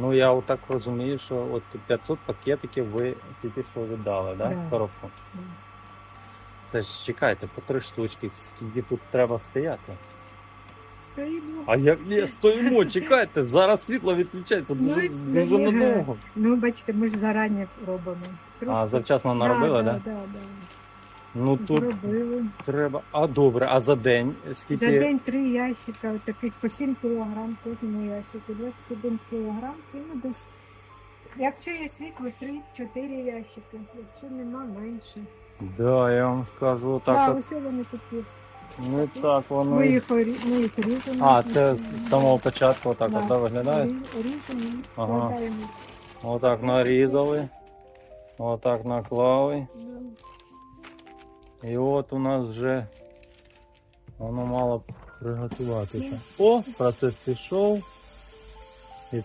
Ну я отак розумію, що от 500 пакетиків ви тільки що віддали, да? Да. Коробку. Да. Це ж чекайте, по три штучки, скільки тут треба стояти. Стоїмо. А як ні, стоїмо, чекайте, зараз світло відключається Ну, дуже, і дуже надовго. Ну, бачите, ми ж зарані робимо. А, завчасно наробили, да? так? Да, да, да. Ну тут Зробили. треба. А добре, а за день скільки? За день три ящика, от таких по 7 кілограм кожному ящику, 21 кілограм, і ну десь. Якщо є світло, 3-4 ящики, якщо нема менше. Да, я вам скажу так. Так, от усе вони такі. не так воно. Ми їх, орі- ми їх ріжемо. А, це з самого початку отак Да. от, да, виглядає. Рі- Ріжемо, Ага. складаємо. Отак нарізали. Отак наклали. Ну, І от у нас вже воно мало приготуватися. О, процес пішов. І